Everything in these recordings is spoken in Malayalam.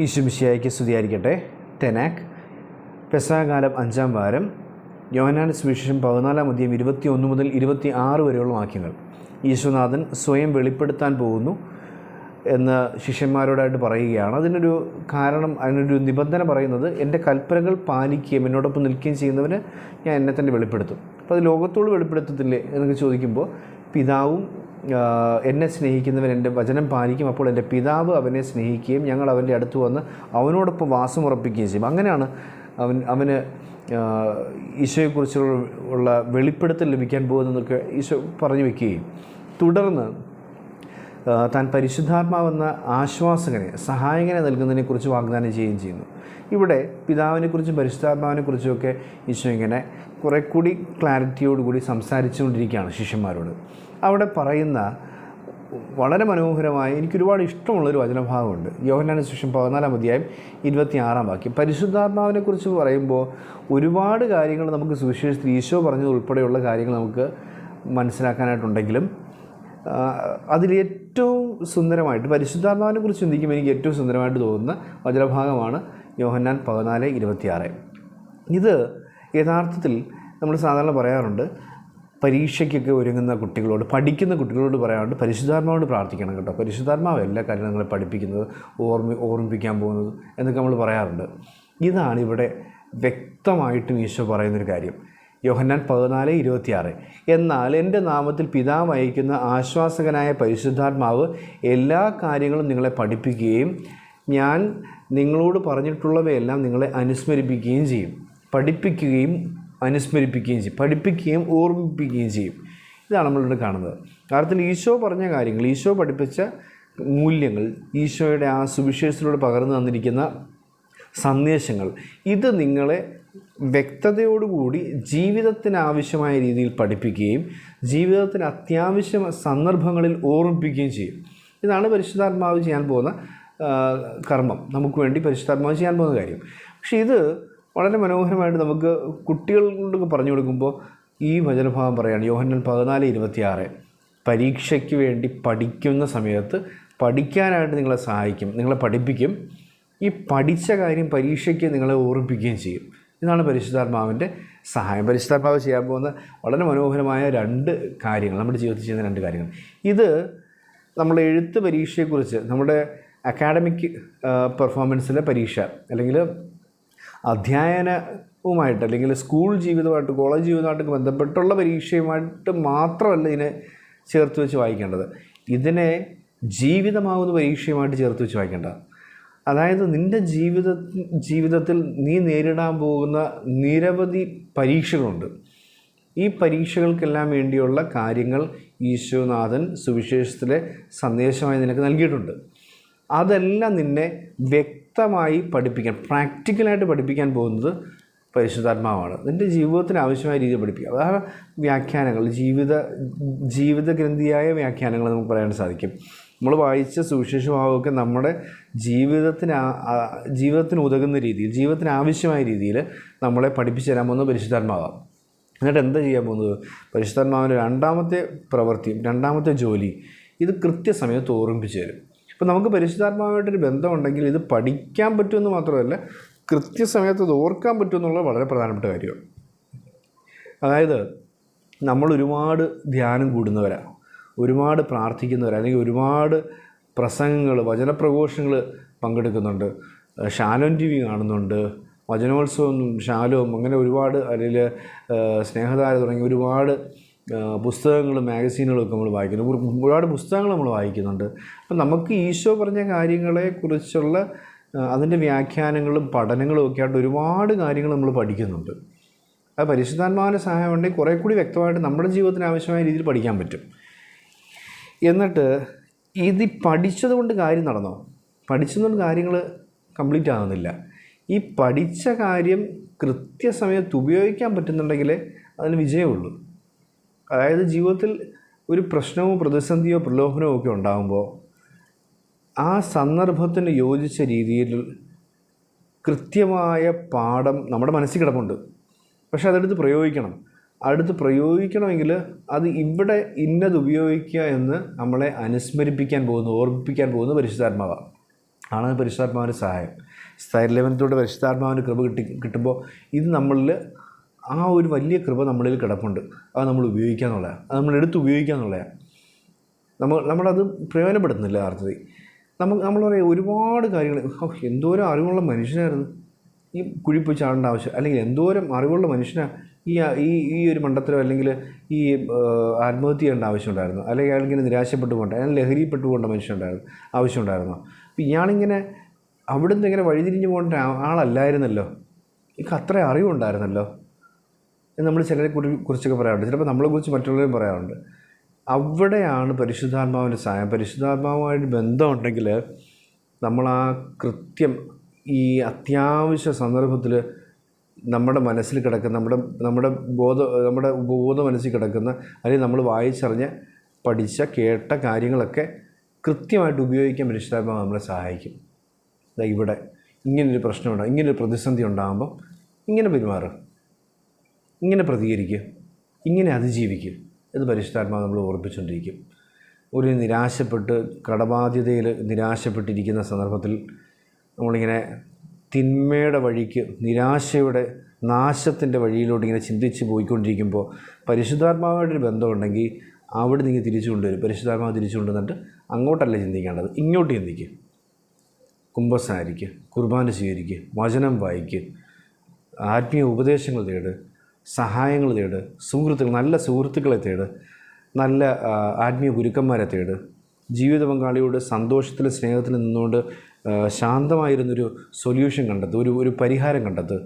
ഈശുമിശിയായിക്ക് സ്തുതിയായിരിക്കട്ടെ. തെനാക്ക് പെസാകാലം അഞ്ചാം വാരം യോഹനാൻ സുവിശേഷം പതിനാലാം അധ്യയം ഇരുപത്തി ഒന്ന് മുതൽ ഇരുപത്തി ആറ് വരെയുള്ള വാക്യങ്ങൾ. ഈശ്വനാഥൻ സ്വയം വെളിപ്പെടുത്താൻ പോകുന്നു എന്ന് ശിഷ്യന്മാരോടായിട്ട് പറയുകയാണ്. അതിനൊരു കാരണം അതിനൊരു നിബന്ധന പറയുന്നത് എന്റെ കൽപ്പനകൾ പാലിക്കുകയും എന്നോടൊപ്പം നിൽക്കുകയും ചെയ്യുന്നവന് ഞാൻ എന്നെ തന്നെ വെളിപ്പെടുത്തും. അപ്പോൾ അത് ലോകത്തോട് വെളിപ്പെടുത്തത്തില്ലേ എന്നൊക്കെ ചോദിക്കുമ്പോൾ പിതാവും എന്നെ സ്നേഹിക്കുന്നവൻ എന്റെ വചനം പാലിക്കും അപ്പോൾ എന്റെ പിതാവ് അവനെ സ്നേഹിക്കുകയും ഞങ്ങൾ അവന്റെ അടുത്ത് വന്ന് അവനോടൊപ്പം വാസമുറപ്പിക്കുകയും ചെയ്യും. അങ്ങനെയാണ് അവൻ അവന് ഈശോയെക്കുറിച്ചുള്ള വെളിപ്പെടുത്തൽ ലഭിക്കാൻ പോകുന്നതൊക്കെ ഈശോ പറഞ്ഞു വയ്ക്കുകയും തുടർന്ന് താൻ പരിശുദ്ധാത്മാവെന്ന ആശ്വാസകനെ സഹായകനെ നൽകുന്നതിനെക്കുറിച്ച് വാഗ്ദാനം ചെയ്യുകയും ചെയ്യുന്നു. ഇവിടെ പിതാവിനെക്കുറിച്ചും പരിശുദ്ധാത്മാവിനെക്കുറിച്ചുമൊക്കെ ഈശോ ഇങ്ങനെ കുറെ കൂടി ക്ലാരിറ്റിയോടുകൂടി സംസാരിച്ചുകൊണ്ടിരിക്കുകയാണ് ശിഷ്യന്മാരോട്. അവിടെ പറയുന്ന വളരെ മനോഹരമായ എനിക്കൊരുപാട് ഇഷ്ടമുള്ളൊരു വചനഭാഗമുണ്ട്. യോഹനാന ശിഷ്യം പതിനാലാം അധ്യായം ഇരുപത്തിയാറാം വാക്യം. പരിശുദ്ധാത്മാവിനെക്കുറിച്ച് പറയുമ്പോൾ ഒരുപാട് കാര്യങ്ങൾ നമുക്ക് സുവിശേഷത്തിൽ ഈശോ പറഞ്ഞത് ഉൾപ്പെടെയുള്ള കാര്യങ്ങൾ നമുക്ക് മനസ്സിലാക്കാനായിട്ടുണ്ടെങ്കിലും അതിലേറ്റവും സുന്ദരമായിട്ട് പരിശുദ്ധാത്മാവിനെ കുറിച്ച് ചിന്തിക്കുമ്പോൾ എനിക്ക് ഏറ്റവും സുന്ദരമായിട്ട് തോന്നുന്ന വചനഭാഗമാണ് യോഹന്നാൻ പതിനാല് ഇരുപത്തിയാറ്. ഇത് യഥാർത്ഥത്തിൽ നമ്മൾ സാധാരണ പറയാറുണ്ട് പരീക്ഷയ്ക്കൊക്കെ ഒരുങ്ങുന്ന കുട്ടികളോട് പഠിക്കുന്ന കുട്ടികളോട് പറയാറുണ്ട് പരിശുദ്ധാത്മാവോട് പ്രാർത്ഥിക്കണം കേട്ടോ. പരിശുദ്ധാത്മാവ് എല്ലാ കാര്യങ്ങളും നിങ്ങളെ പഠിപ്പിക്കുന്നത് ഓർമ്മ ഓർമ്മിപ്പിക്കാൻ പോകുന്നത് എന്നൊക്കെ നമ്മൾ പറയാറുണ്ട്. ഇതാണ് ഇവിടെ വ്യക്തമായിട്ടും ഈശോ പറയുന്നൊരു കാര്യം. യോഹന്നാൻ പതിനാല് ഇരുപത്തിയാറ്. എന്നാൽ എന്റെ നാമത്തിൽ പിതാവ് അയക്കുന്ന ആശ്വാസകനായ പരിശുദ്ധാത്മാവ് എല്ലാ കാര്യങ്ങളും നിങ്ങളെ പഠിപ്പിക്കുകയും ഞാൻ നിങ്ങളോട് പറഞ്ഞിട്ടുള്ളവയെല്ലാം നിങ്ങളെ അനുസ്മരിപ്പിക്കുകയും ചെയ്യും. പഠിപ്പിക്കുകയും അനുസ്മരിപ്പിക്കുകയും ചെയ്യും. പഠിപ്പിക്കുകയും ഓർമ്മിപ്പിക്കുകയും ചെയ്യും. ഇതാണ് നമ്മളിവിടെ കാണുന്നത്. കാരണത്തിൽ ഈശോ പറഞ്ഞ കാര്യങ്ങൾ ഈശോ പഠിപ്പിച്ച മൂല്യങ്ങൾ ഈശോയുടെ ആ സുവിശേഷത്തിലൂടെ പകർന്നു തന്നിരിക്കുന്ന സന്ദേശങ്ങൾ ഇത് നിങ്ങളെ വ്യക്തതയോടുകൂടി ജീവിതത്തിനാവശ്യമായ രീതിയിൽ പഠിപ്പിക്കുകയും ജീവിതത്തിന് അത്യാവശ്യ സന്ദർഭങ്ങളിൽ ഓർമ്മിപ്പിക്കുകയും ചെയ്യും. ഇതാണ് പരിശുദ്ധാത്മാവ് ചെയ്യാൻ പോകുന്ന കർമ്മം. നമുക്ക് വേണ്ടി പരിശുദ്ധാത്മാവ് ചെയ്യാൻ പോകുന്ന കാര്യം. പക്ഷേ ഇത് വളരെ മനോഹരമായിട്ട് നമുക്ക് കുട്ടികളോടൊക്കെ പറഞ്ഞു കൊടുക്കുമ്പോൾ ഈ വചനഭാഗം പറയാണ്. യോഹന്നൻ പതിനാല് ഇരുപത്തിയാറ്. പരീക്ഷയ്ക്ക് വേണ്ടി പഠിക്കുന്ന സമയത്ത് പഠിക്കാനായിട്ട് നിങ്ങളെ സഹായിക്കും നിങ്ങളെ പഠിപ്പിക്കും. ഈ പഠിച്ച കാര്യം പരീക്ഷയ്ക്ക് നിങ്ങളെ ഓർമ്മിപ്പിക്കുകയും ചെയ്യും. ഇതാണ് പരിശുദ്ധാത്മാവിന്റെ സഹായം. പരിശുദ്ധാത്മാവ് ചെയ്യാൻ പോകുന്ന വളരെ മനോഹരമായ രണ്ട് കാര്യങ്ങൾ നമ്മുടെ ജീവിതത്തിൽ ചെയ്യുന്ന രണ്ട് കാര്യങ്ങൾ. ഇത് നമ്മുടെ എഴുത്ത് പരീക്ഷയെക്കുറിച്ച് നമ്മുടെ അക്കാഡമിക് പെർഫോമൻസിലെ പരീക്ഷ അല്ലെങ്കിൽ അധ്യയനവുമായിട്ട് അല്ലെങ്കിൽ സ്കൂൾ ജീവിതമായിട്ട് കോളേജ് ജീവിതമായിട്ട് ബന്ധപ്പെട്ടുള്ള പരീക്ഷയുമായിട്ട് മാത്രമല്ല ഇതിനെ ചേർത്ത് വെച്ച് വായിക്കേണ്ടത്. ഇതിനെ ജീവിതമാകുന്ന പരീക്ഷയുമായിട്ട് ചേർത്ത് വെച്ച് വായിക്കേണ്ടത്. അതായത് നിന്റെ ജീവിത ജീവിതത്തിൽ നീ നേരിടാൻ പോകുന്ന നിരവധി പരീക്ഷകളുണ്ട്. ഈ പരീക്ഷകൾക്കെല്ലാം വേണ്ടിയുള്ള കാര്യങ്ങൾ ഈശോനാഥൻ സുവിശേഷത്തിലെ സന്ദേശമായി നിനക്ക് നൽകിയിട്ടുണ്ട്. അതെല്ലാം നിന്നെ വ്യക്തമായി പഠിപ്പിക്കാൻ പ്രാക്ടിക്കലായിട്ട് പഠിപ്പിക്കാൻ പോകുന്നത് പരിശുദ്ധാത്മാവാണ്. നിന്റെ ജീവിതത്തിന് ആവശ്യമായ രീതിയിൽ പഠിപ്പിക്കുക. അതാണ് വ്യാഖ്യാനങ്ങൾ ജീവിത ജീവിതഗ്രന്ഥിയായ വ്യാഖ്യാനങ്ങൾ നമുക്ക് പറയാൻ സാധിക്കും. നമ്മൾ വായിച്ച സുവിശേഷഭാവമൊക്കെ നമ്മുടെ ജീവിതത്തിന് ജീവിതത്തിന് ഉതകുന്ന രീതിയിൽ ജീവിതത്തിന് ആവശ്യമായ രീതിയിൽ നമ്മളെ പഠിപ്പിച്ചു തരാൻ പോകുന്നത് പരിശുദ്ധാത്മാവാണ്. എന്നിട്ട് എന്താ ചെയ്യാൻ പോകുന്നത്? പരിശുദ്ധാത്മാവിന്റെ രണ്ടാമത്തെ പ്രവൃത്തി രണ്ടാമത്തെ ജോലി ഇത് കൃത്യസമയത്ത് ഓർമ്മിപ്പിച്ചു തരും. ഇപ്പം നമുക്ക് പരിശുദ്ധാത്മാവായിട്ടൊരു ബന്ധമുണ്ടെങ്കിൽ ഇത് പഠിക്കാൻ പറ്റുമെന്ന് മാത്രമല്ല കൃത്യസമയത്ത് ഇത് ഓർക്കാൻ പറ്റുമെന്നുള്ളത് വളരെ പ്രധാനപ്പെട്ട കാര്യമാണ്. അതായത് നമ്മൾ ഒരുപാട് ധ്യാനം കൂടുന്നവരാണ് ഒരുപാട് പ്രാർത്ഥിക്കുന്നവർ അല്ലെങ്കിൽ ഒരുപാട് പ്രസംഗങ്ങൾ വചനപ്രഘോഷങ്ങൾ പങ്കെടുക്കുന്നുണ്ട്. ഷാലോൻ ടി വി കാണുന്നുണ്ട്. വചനോത്സവം ശാലവും അങ്ങനെ ഒരുപാട് അല്ലെങ്കിൽ സ്നേഹധാര തുടങ്ങി ഒരുപാട് പുസ്തകങ്ങളും മാഗസീനുകളും ഒക്കെ നമ്മൾ വായിക്കുന്നു. ഒരു- ഒരുപാട് പുസ്തകങ്ങൾ നമ്മൾ വായിക്കുന്നുണ്ട്. അപ്പം നമുക്ക് ഈശോ പറഞ്ഞ കാര്യങ്ങളെക്കുറിച്ചുള്ള അതിന്റെ വ്യാഖ്യാനങ്ങളും പഠനങ്ങളും ഒക്കെ ആയിട്ട് ഒരുപാട് കാര്യങ്ങൾ നമ്മൾ പഠിക്കുന്നുണ്ട്. അത് പരിശുദ്ധാത്മാവിന്റെ സഹായം ഉണ്ടെങ്കിൽ കുറേ കൂടി വ്യക്തമായിട്ട് നമ്മുടെ ജീവിതത്തിന് ആവശ്യമായ രീതിയിൽ പഠിക്കാൻ പറ്റും. എന്നിട്ട് ഇത് പഠിച്ചതുകൊണ്ട് കാര്യം നടന്നോ? പഠിച്ചതുകൊണ്ട് കാര്യങ്ങൾ കംപ്ലീറ്റ് ആകുന്നില്ല ഈ പഠിച്ച കാര്യം കൃത്യസമയത്ത് ഉപയോഗിക്കാൻ പറ്റുന്നുണ്ടെങ്കിലേ അതിന് വിജയമുള്ളൂ. അതായത് ജീവിതത്തിൽ ഒരു പ്രശ്നമോ പ്രതിസന്ധിയോ പ്രലോഭനമോ ഒക്കെ ഉണ്ടാകുമ്പോൾ ആ സന്ദർഭത്തിന് യോജിച്ച രീതിയിൽ കൃത്യമായ പാഠം നമ്മുടെ മനസ്സിൽ കിടപ്പുണ്ട്. പക്ഷെ അതെടുത്ത് പ്രയോഗിക്കണം. അടുത്ത് പ്രയോഗിക്കണമെങ്കിൽ അത് ഇവിടെ ഇന്നത് ഉപയോഗിക്കുക എന്ന് നമ്മളെ അനുസ്മരിപ്പിക്കാൻ പോകുന്നു ഓർമ്മിപ്പിക്കാൻ പോകുന്നു പരിശുദ്ധാത്മാവാണ്. ആണ് പരിശുദ്ധാത്മാവിന്റെ സഹായം. സ്ഥൈര്യലവനത്തോട് പരിശുദ്ധാത്മാവിന്റെ കൃപ കിട്ടി കിട്ടുമ്പോൾ ഇത് നമ്മളിൽ ആ ഒരു വലിയ കൃപ നമ്മളിൽ കിടപ്പുണ്ട്. അത് നമ്മൾ ഉപയോഗിക്കുക എന്നുള്ളതാണ്. അത് നമ്മൾ എടുത്ത് ഉപയോഗിക്കുക എന്നുള്ളതാണ്. നമ്മൾ നമ്മളത് പ്രയോജനപ്പെടുത്തുന്നില്ല അർത്ഥത്തിൽ നമുക്ക് നമ്മൾ പറയാം ഒരുപാട് കാര്യങ്ങൾ. എന്തോരം അറിവുള്ള മനുഷ്യനായിരുന്നു. ഈ കുഴിപ്പോയി ചാടേണ്ട ആവശ്യം അല്ലെങ്കിൽ എന്തോരം അറിവുള്ള മനുഷ്യനാണ് ഈ ഈ ഈ ഒരു മണ്ഡലത്തിലോ അല്ലെങ്കിൽ ഈ ആത്മഹത്യ ചെയ്യേണ്ട ആവശ്യമുണ്ടായിരുന്നു. അല്ലെങ്കിൽ അയാളിങ്ങനെ നിരാശപ്പെട്ടു പോകണ്ട അയാൾ ലഹരിപ്പെട്ടു പോകേണ്ട മനുഷ്യനുണ്ടായിരുന്നു ആവശ്യമുണ്ടായിരുന്നു. അപ്പോൾ ഇയാളിങ്ങനെ അവിടുന്ന് ഇങ്ങനെ വഴിതിരിഞ്ഞ് പോകേണ്ട ആളല്ലായിരുന്നല്ലോ. എനിക്ക് അത്ര അറിവുണ്ടായിരുന്നല്ലോ. നമ്മൾ ചിലരെ കുറി കുറിച്ചൊക്കെ പറയാറുണ്ട്. ചിലപ്പോൾ നമ്മളെക്കുറിച്ച് മറ്റുള്ളവരും പറയാറുണ്ട്. അവിടെയാണ് പരിശുദ്ധാത്മാവിന്റെ സഹായം. പരിശുദ്ധാത്മാവുമായിട്ട് ബന്ധമുണ്ടെങ്കിൽ നമ്മൾ ആ കൃത്യം ഈ അത്യാവശ്യ സന്ദർഭത്തിൽ നമ്മുടെ മനസ്സിൽ കിടക്കുന്ന നമ്മുടെ നമ്മുടെ ബോധ നമ്മുടെ ഉപബോധ മനസ്സിൽ കിടക്കുന്ന അല്ലെങ്കിൽ നമ്മൾ വായിച്ചറിഞ്ഞ് പഠിച്ച കേട്ട കാര്യങ്ങളൊക്കെ കൃത്യമായിട്ട് ഉപയോഗിക്കാൻ മനുഷ്യരാകുമ്പോൾ നമ്മളെ സഹായിക്കും. ഇവിടെ ഇങ്ങനൊരു പ്രശ്നമുണ്ടാകും ഇങ്ങനൊരു പ്രതിസന്ധി ഉണ്ടാകുമ്പം ഇങ്ങനെ പെരുമാറും ഇങ്ങനെ പ്രതികരിക്കും ഇങ്ങനെ അതിജീവിക്കും. എന്ന് പരിശുദ്ധാത്മാവ് നമ്മൾ ഓർപ്പിച്ചുകൊണ്ടിരിക്കും. ഒരു നിരാശപ്പെട്ട് കടബാധ്യതയിൽ നിരാശപ്പെട്ടിരിക്കുന്ന സന്ദർഭത്തിൽ നമ്മളിങ്ങനെ തിന്മയുടെ വഴിക്ക് നിരാശയുടെ നാശത്തിന്റെ വഴിയിലോട്ട് ഇങ്ങനെ ചിന്തിച്ച് പോയിക്കൊണ്ടിരിക്കുമ്പോൾ പരിശുദ്ധാത്മാവായിട്ടൊരു ബന്ധമുണ്ടെങ്കിൽ അവിടെ നിങ്ങൾ തിരിച്ചു കൊണ്ടുവരും. പരിശുദ്ധാത്മാവ് തിരിച്ചു കൊണ്ടുവന്നിട്ട് അങ്ങോട്ടല്ല ചിന്തിക്കേണ്ടത്. ഇങ്ങോട്ട് ചിന്തിക്കും. കുംഭസാരിക്ക് കുർബാന സ്വീകരിക്കുക വചനം വായിക്ക് ആത്മീയ ഉപദേശങ്ങൾ തേട് സഹായങ്ങൾ തേട് സുഹൃത്തുക്കൾ നല്ല സുഹൃത്തുക്കളെ തേട് നല്ല ആത്മീയ ഗുരുക്കന്മാരെ തേട് ജീവിത പങ്കാളിയോട് സന്തോഷത്തിലും സ്നേഹത്തിലും നിന്നുകൊണ്ട് ശാന്തമായിരുന്നൊരു സൊല്യൂഷൻ കണ്ടെത്ത് ഒരു ഒരു പരിഹാരം കണ്ടെത്ത്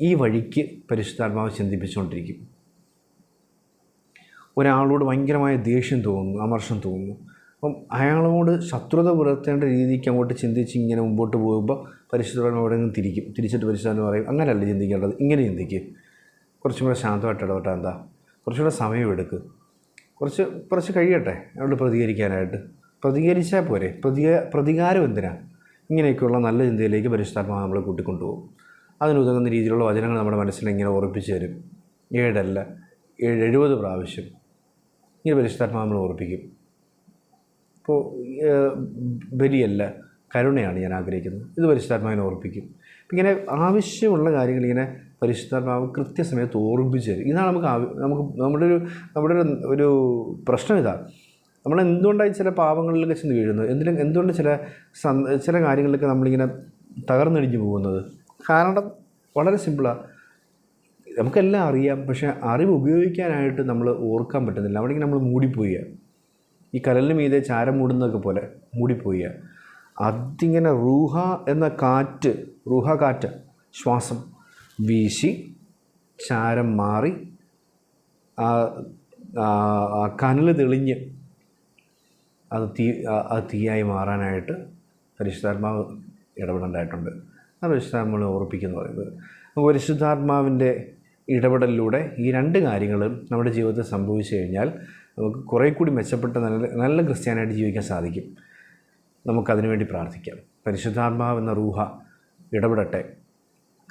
ഈ വഴിക്ക് പരിശുദ്ധാത്മാവ് ചിന്തിപ്പിച്ചുകൊണ്ടിരിക്കും. ഒരാളോട് ഭയങ്കരമായ ദേഷ്യം തോന്നുന്നു അമർഷം തോന്നുന്നു. അപ്പം അയാളോട് ശത്രുത പുലർത്തേണ്ട രീതിക്ക് അങ്ങോട്ട് ചിന്തിച്ച് ഇങ്ങനെ മുമ്പോട്ട് പോകുമ്പോൾ പരിശുദ്ധാത്മാവ് അവിടെ നിന്ന് തിരിക്കും. തിരിച്ചിട്ട് പരിശുദ്ധാത്മാവ് പറയും അങ്ങനെയല്ല ചിന്തിക്കേണ്ടത് ഇങ്ങനെ ചിന്തിക്കുക കുറച്ചും കൂടെ ശാന്തമായിട്ട് ഇടപെട്ടാൽ എന്താ? കുറച്ചുകൂടെ സമയം എടുക്കുക കുറച്ച് കുറച്ച് കഴിയട്ടെ അവിടെ പ്രതികരിക്കാനായിട്ട്. പ്രതികരിച്ചാൽ പോരെ? പ്രതിക പ്രതികാരം എന്തിനാ? ഇങ്ങനെയൊക്കെയുള്ള നല്ല ചിന്തയിലേക്ക് പരിശുദ്ധാത്മാവ് നമ്മളെ കൂട്ടിക്കൊണ്ടുപോകും. അതിനുതകുന്ന രീതിയിലുള്ള വചനങ്ങൾ നമ്മുടെ മനസ്സിൽ ഇങ്ങനെ ഉറപ്പിച്ച് തരും. ഏഴല്ല ഏഴ് എഴുപത് പ്രാവശ്യം ഇങ്ങനെ പരിശുദ്ധാത്മാവ് നമ്മൾ ഓർപ്പിക്കും ഇപ്പോൾ ബലിയല്ല കരുണയാണ് ഞാൻ ആഗ്രഹിക്കുന്നത്. ഇത് പരിശുദ്ധാത്മാവിനെ ഓർപ്പിക്കും ഇങ്ങനെ ആവശ്യമുള്ള കാര്യങ്ങൾ ഇങ്ങനെ പരിശുദ്ധാത്മാവ് കൃത്യസമയത്ത് ഓർമ്മിച്ച് തരും. ഇതാണ് നമുക്ക് നമുക്ക് നമ്മുടെ ഒരു നമ്മുടെ ഒരു പ്രശ്നം ഇതാണ് നമ്മൾ എന്തുകൊണ്ടായി ചില പാവങ്ങളിലൊക്കെ ചെന്ന് വീഴുന്നത്? എന്തിനും എന്തുകൊണ്ട് ചില ചില കാര്യങ്ങളിലൊക്കെ നമ്മളിങ്ങനെ തകർന്നടിഞ്ഞു പോകുന്നത്? കാരണം വളരെ സിമ്പിളാണ് നമുക്കെല്ലാം അറിയാം പക്ഷേ അറിവ് ഉപയോഗിക്കാനായിട്ട് നമ്മൾ ഓർക്കാൻ പറ്റുന്നില്ല. അവിടെ നമ്മൾ മൂടിപ്പോയി. ഈ കലലിന് മീതെ ചാരം മൂടുന്നതൊക്കെ പോലെ മൂടിപ്പോയി. അതിങ്ങനെ റൂഹ എന്ന കാറ്റ് റൂഹ കാറ്റ് ശ്വാസം വീശി ചാരം മാറി കനൽ തെളിഞ്ഞ് അത് തീ ആ- അത് തീയായി മാറാനായിട്ട് പരിശുദ്ധാത്മാവ് ഇടപെടേണ്ടതായിട്ടുണ്ട്. അത് പരിശുദ്ധാത്മാവിനെ ഓർപ്പിക്കുന്നു പറയുന്നത്. അപ്പോൾ പരിശുദ്ധാത്മാവിന്റെ ഇടപെടലിലൂടെ ഈ രണ്ട് കാര്യങ്ങളും നമ്മുടെ ജീവിതത്തിൽ സംഭവിച്ചു കഴിഞ്ഞാൽ നമുക്ക് കുറേ കൂടി മെച്ചപ്പെട്ട നല്ല നല്ല ക്രിസ്ത്യാനായിട്ട് ജീവിക്കാൻ സാധിക്കും. നമുക്കതിനു വേണ്ടി പ്രാർത്ഥിക്കാം. പരിശുദ്ധാത്മാവ് എന്ന റൂഹ ഇടപെടട്ടെ.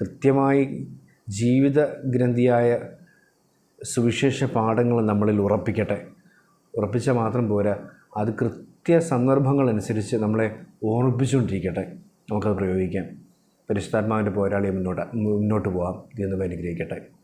കൃത്യമായി ജീവിത ഗ്രന്ഥിയായ സുവിശേഷ പാഠങ്ങൾ നമ്മളിൽ ഉറപ്പിക്കട്ടെ. ഉറപ്പിച്ചാൽ മാത്രം പോരാ. അത് കൃത്യ സന്ദർഭങ്ങളനുസരിച്ച് നമ്മളെ ഓർമ്മിപ്പിച്ചുകൊണ്ടിരിക്കട്ടെ. നമുക്കത് പ്രയോഗിക്കാം. പരിശുദ്ധാത്മാവിന്റെ പോരാളിയെ മുന്നോട്ട് മുന്നോട്ട് പോകാം എന്ന് അനുഗ്രഹിക്കട്ടെ.